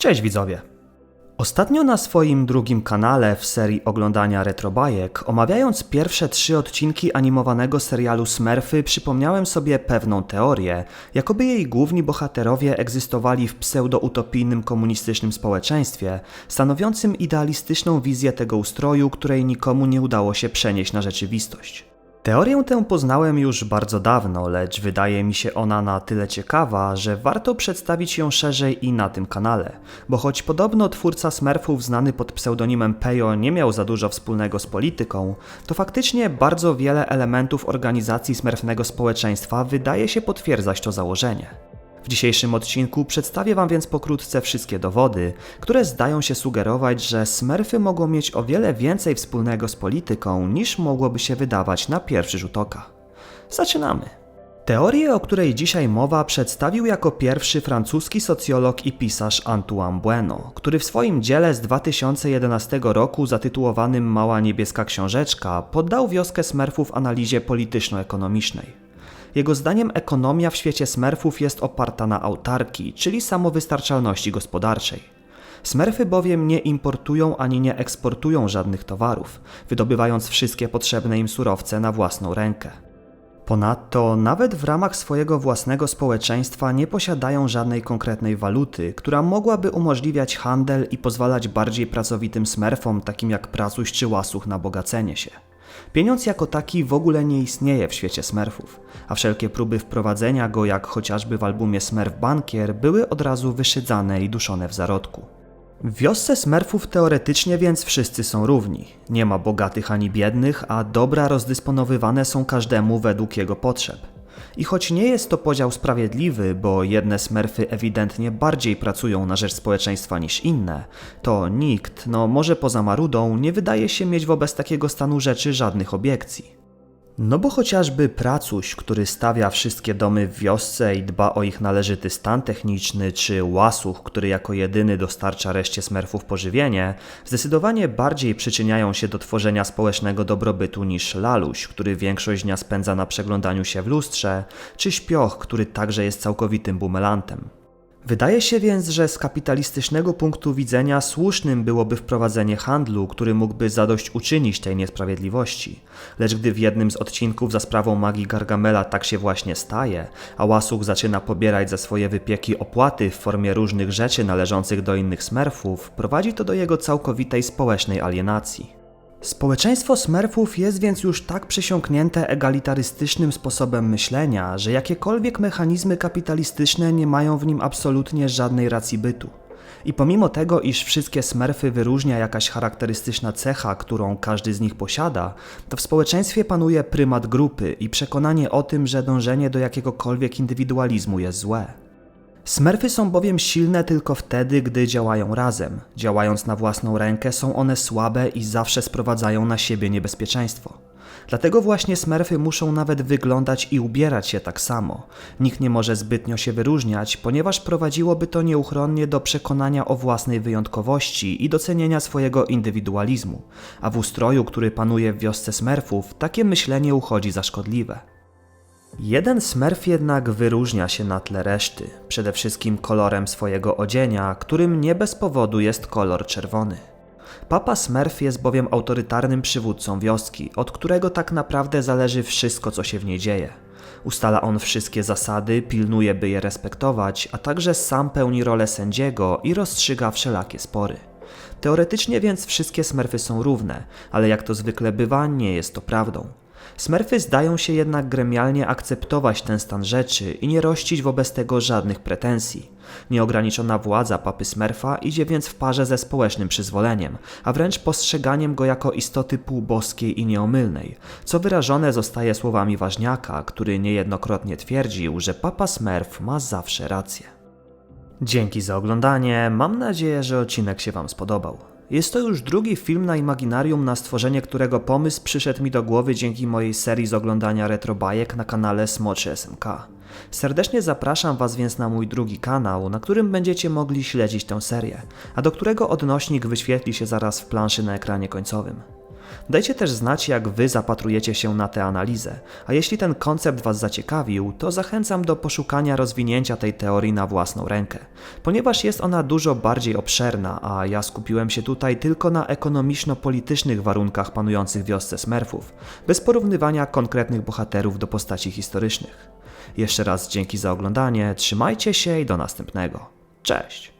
Cześć widzowie! Ostatnio na swoim drugim kanale w serii oglądania retrobajek, omawiając pierwsze trzy odcinki animowanego serialu Smurfy, przypomniałem sobie pewną teorię, jakoby jej główni bohaterowie egzystowali w pseudoutopijnym komunistycznym społeczeństwie, stanowiącym idealistyczną wizję tego ustroju, której nikomu nie udało się przenieść na rzeczywistość. Teorię tę poznałem już bardzo dawno, lecz wydaje mi się ona na tyle ciekawa, że warto przedstawić ją szerzej i na tym kanale. Bo choć podobno twórca Smurfów znany pod pseudonimem Pejo nie miał za dużo wspólnego z polityką, to faktycznie bardzo wiele elementów organizacji smurfnego społeczeństwa wydaje się potwierdzać to założenie. W dzisiejszym odcinku przedstawię Wam więc pokrótce wszystkie dowody, które zdają się sugerować, że Smurfy mogą mieć o wiele więcej wspólnego z polityką niż mogłoby się wydawać na pierwszy rzut oka. Zaczynamy. Teorię, o której dzisiaj mowa, przedstawił jako pierwszy francuski socjolog i pisarz Antoine Bueno, który w swoim dziele z 2011 roku zatytułowanym Mała niebieska książeczka poddał wioskę Smurfów analizie polityczno-ekonomicznej. Jego zdaniem ekonomia w świecie Smurfów jest oparta na autarkii, czyli samowystarczalności gospodarczej. Smurfy bowiem nie importują ani nie eksportują żadnych towarów, wydobywając wszystkie potrzebne im surowce na własną rękę. Ponadto, nawet w ramach swojego własnego społeczeństwa nie posiadają żadnej konkretnej waluty, która mogłaby umożliwiać handel i pozwalać bardziej pracowitym smurfom, takim jak pracuś czy łasuch, na bogacenie się. Pieniądz jako taki w ogóle nie istnieje w świecie smurfów, a wszelkie próby wprowadzenia go, jak chociażby w albumie Smurf Bankier, były od razu wyszydzane i duszone w zarodku. W wiosce smurfów teoretycznie więc wszyscy są równi. Nie ma bogatych ani biednych, a dobra rozdysponowywane są każdemu według jego potrzeb. I choć nie jest to podział sprawiedliwy, bo jedne smurfy ewidentnie bardziej pracują na rzecz społeczeństwa niż inne, to nikt, no może poza Marudą, nie wydaje się mieć wobec takiego stanu rzeczy żadnych obiekcji. No bo chociażby pracuś, który stawia wszystkie domy w wiosce i dba o ich należyty stan techniczny, czy łasuch, który jako jedyny dostarcza reszcie smerfów pożywienie, zdecydowanie bardziej przyczyniają się do tworzenia społecznego dobrobytu niż laluś, który większość dnia spędza na przeglądaniu się w lustrze, czy śpioch, który także jest całkowitym bumelantem. Wydaje się więc, że z kapitalistycznego punktu widzenia słusznym byłoby wprowadzenie handlu, który mógłby zadośćuczynić tej niesprawiedliwości. Lecz gdy w jednym z odcinków za sprawą magii Gargamela tak się właśnie staje, a Łasuch zaczyna pobierać za swoje wypieki opłaty w formie różnych rzeczy należących do innych smerfów, prowadzi to do jego całkowitej społecznej alienacji. Społeczeństwo Smurfów jest więc już tak przesiąknięte egalitarystycznym sposobem myślenia, że jakiekolwiek mechanizmy kapitalistyczne nie mają w nim absolutnie żadnej racji bytu. I pomimo tego, iż wszystkie Smurfy wyróżnia jakaś charakterystyczna cecha, którą każdy z nich posiada, to w społeczeństwie panuje prymat grupy i przekonanie o tym, że dążenie do jakiegokolwiek indywidualizmu jest złe. Smurfy są bowiem silne tylko wtedy, gdy działają razem. Działając na własną rękę, są one słabe i zawsze sprowadzają na siebie niebezpieczeństwo. Dlatego właśnie smurfy muszą nawet wyglądać i ubierać się tak samo. Nikt nie może zbytnio się wyróżniać, ponieważ prowadziłoby to nieuchronnie do przekonania o własnej wyjątkowości i docenienia swojego indywidualizmu. A w ustroju, który panuje w wiosce smurfów, takie myślenie uchodzi za szkodliwe. Jeden smurf jednak wyróżnia się na tle reszty, przede wszystkim kolorem swojego odzienia, którym nie bez powodu jest kolor czerwony. Papa Smurf jest bowiem autorytarnym przywódcą wioski, od którego tak naprawdę zależy wszystko, co się w niej dzieje. Ustala on wszystkie zasady, pilnuje, by je respektować, a także sam pełni rolę sędziego i rozstrzyga wszelakie spory. Teoretycznie więc wszystkie smurfy są równe, ale jak to zwykle bywa, nie jest to prawdą. Smurfy zdają się jednak gremialnie akceptować ten stan rzeczy i nie rościć wobec tego żadnych pretensji. Nieograniczona władza papy Smurfa idzie więc w parze ze społecznym przyzwoleniem, a wręcz postrzeganiem go jako istoty półboskiej i nieomylnej, co wyrażone zostaje słowami ważniaka, który niejednokrotnie twierdził, że papa Smurf ma zawsze rację. Dzięki za oglądanie, mam nadzieję, że odcinek się Wam spodobał. Jest to już drugi film na Imaginarium, na stworzenie którego pomysł przyszedł mi do głowy dzięki mojej serii z oglądania retrobajek na kanale Smoczy SMK. Serdecznie zapraszam Was więc na mój drugi kanał, na którym będziecie mogli śledzić tę serię, a do którego odnośnik wyświetli się zaraz w planszy na ekranie końcowym. Dajcie też znać, jak wy zapatrujecie się na tę analizę, a jeśli ten koncept was zaciekawił, to zachęcam do poszukania rozwinięcia tej teorii na własną rękę, ponieważ jest ona dużo bardziej obszerna, a ja skupiłem się tutaj tylko na ekonomiczno-politycznych warunkach panujących w wiosce Smurfów, bez porównywania konkretnych bohaterów do postaci historycznych. Jeszcze raz dzięki za oglądanie, trzymajcie się i do następnego. Cześć!